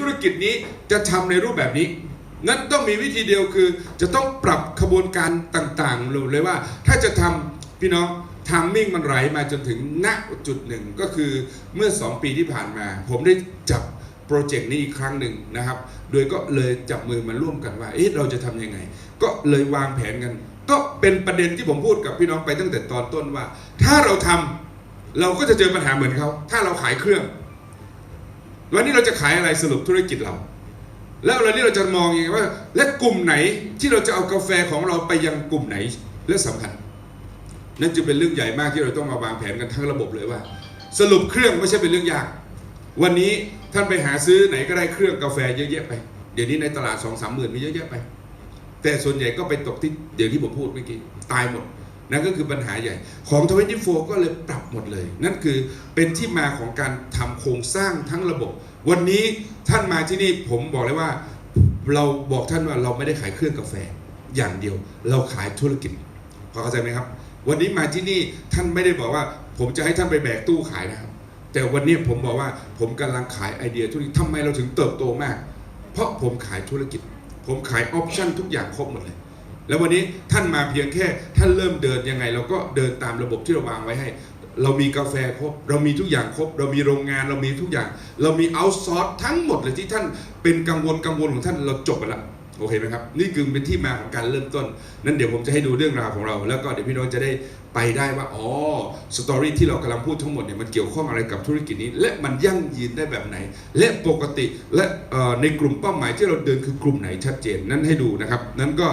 ธุรกิจนี้จะทำในรูปแบบนี้ งั้นต้องมีวิธีเดียวคือ จะต้องปรับขบวนการต่างๆเลยว่า ถ้าจะทำพี่น้องทามมิ่งมันไหลมาจนถึงณจุดหนึ่งก็คือเมื่อ 2 ปีที่ผ่านมา ผมได้จับโปรเจกต์นี้อีกครั้งหนึ่งนะครับ โดยก็เลยจับมือมาร่วมกันว่า เอ๊ะเราจะทำยังไง ก็เลยวางแผนกัน ก็เป็นประเด็นที่ผมพูดกับพี่น้องไปตั้งแต่ตอนต้นว่า ถ้าเราทำเราก็จะเจอปัญหาเหมือนเขา ถ้าเราขายเครื่อง วันนี้เราจะขายอะไรสรุปธุรกิจเรา แล้ววันนี้เราจะมองยังไงว่า และกลุ่มไหนที่เราจะเอากาแฟของเราไปยังกลุ่มไหนและสำคัญนั่นจะเป็นเรื่องใหญ่มากที่เราต้องมาวางแผนกันทั้งระบบเลยว่า สรุปเครื่องไม่ใช่เป็นเรื่องยาก วันนี้ท่านไปหาซื้อไหนก็ได้เครื่องกาแฟเยอะแยะไป เดี๋ยวนี้ในตลาดสองสามหมื่นมีเยอะแยะไป แต่ส่วนใหญ่ก็ไปตกที่เดี๋ยวที่ผมพูดเมื่อกี้ตายหมด นั่นก็คือปัญหาใหญ่ของ24ก็เลยปรับหมดเลย นั่นคือเป็นที่มาของการทำโครงสร้างทั้งระบบ วันนี้ท่านมาที่นี่ผมบอกเลยว่า เราบอกท่านว่าเราไม่ได้ขายเครื่องกาแฟอย่างเดียว เราขายธุรกิจพอเข้าใจไหมครับ วันนี้มาที่นี่ท่านไม่ได้บอกว่า ผมจะให้ท่านไปแบกตู้ขายนะครับ แต่วันนี้ผมบอกว่าผมกำลังขายไอเดียธุรกิจทำไมเราถึงเติบโตมาก เพราะผมขายธุรกิจ ผมขายออปชั่นทุกอย่างครบหมดเลย แล้ววันนี้ท่านมาเพียงแค่ท่านเริ่มเดินยังไง เราก็เดินตามระบบที่เราวางไว้ให้ เรามีกาแฟครบ เรามีทุกอย่างครบ เรามีโรงงานเรามีทุกอย่าง เรามีเอาซอร์สทั้งหมดเลยที่ท่านเป็นกังวลกังวลของท่านเราจบไปแล้วโอเคไหมครับ นี่คือเป็นที่มาของการเริ่มต้น นั้นเดี๋ยวผมจะให้ดูเรื่องราวของเรา แล้วก็เดี๋ยวพี่น้องจะได้ไปได้ว่า อ๋อ สตอรี่ที่เรากำลังพูดทั้งหมดเนี่ยมันเกี่ยวข้องอะไรกับธุรกิจนี้ และมันยั่งยืนได้แบบไหน และปกติและในกลุ่มเป้าหมายที่เราเดินคือกลุ่มไหนชัดเจน นั้นให้ดูนะครับ นั้นก็